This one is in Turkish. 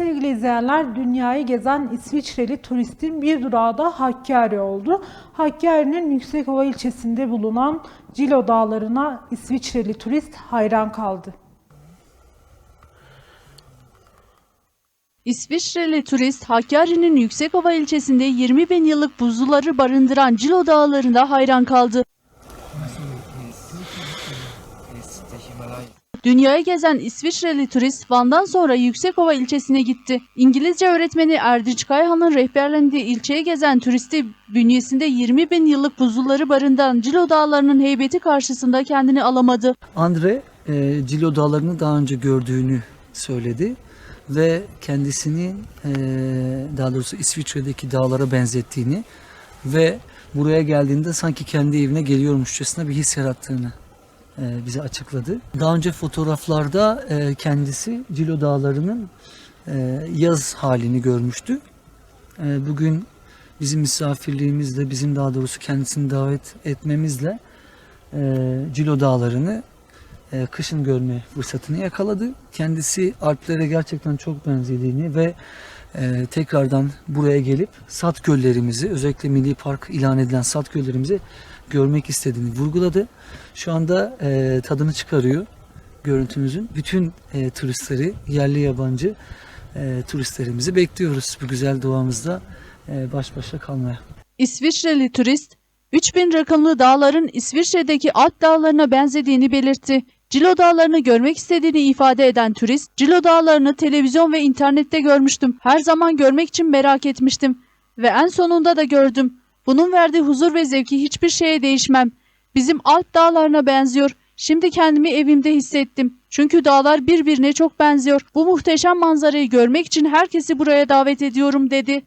Sevgili izleyenler, dünyayı gezen İsviçreli turistin bir durağı da Hakkari oldu. Hakkari'nin Yüksekova ilçesinde bulunan Cilo Dağları'na İsviçreli turist hayran kaldı. İsviçreli turist Hakkari'nin Yüksekova ilçesinde 20 bin yıllık buzulları barındıran Cilo Dağları'nda hayran kaldı. Dünyayı gezen İsviçreli turist Van'dan sonra Yüksekova ilçesine gitti. İngilizce öğretmeni Erdinç Kayhan'ın rehberlendiği ilçeyi gezen turisti bünyesinde 20 bin yıllık buzulları barındıran Cilo Dağları'nın heybeti karşısında kendini alamadı. Andre e, Cilo Dağları'nı daha önce gördüğünü söyledi ve kendisini e, daha doğrusu İsviçre'deki dağlara benzettiğini ve buraya geldiğinde sanki kendi evine geliyormuşçasına bir his yarattığını bize açıkladı. Daha önce fotoğraflarda e, kendisi Cilo Dağları'nın e, yaz halini görmüştü. E, bugün bizim misafirliğimizle, bizim daha doğrusu kendisini davet etmemizle e, Cilo Dağları'nı e, kışın görme fırsatını yakaladı. Kendisi Alplere gerçekten çok benzediğini ve e, tekrardan buraya gelip Sat Göllerimizi, özellikle Milli Park ilan edilen Sat Göllerimizi görmek istediğini vurguladı. Şu anda e, tadını çıkarıyor görüntümüzün. Bütün e, turistleri, yerli yabancı e, turistlerimizi bekliyoruz bu güzel doğamızda e, baş başa kalmaya. İsviçreli turist, 3000 rakımlı dağların İsviçre'deki Alp dağlarına benzediğini belirtti. Cilo dağlarını görmek istediğini ifade eden turist, Cilo dağlarını televizyon ve internette görmüştüm. Her zaman görmek için merak etmiştim. Ve en sonunda da gördüm. Bunun verdiği huzur ve zevki hiçbir şeye değişmem. Bizim Alp dağlarına benziyor. Şimdi kendimi evimde hissettim. Çünkü dağlar birbirine çok benziyor. Bu muhteşem manzarayı görmek için herkesi buraya davet ediyorum dedi.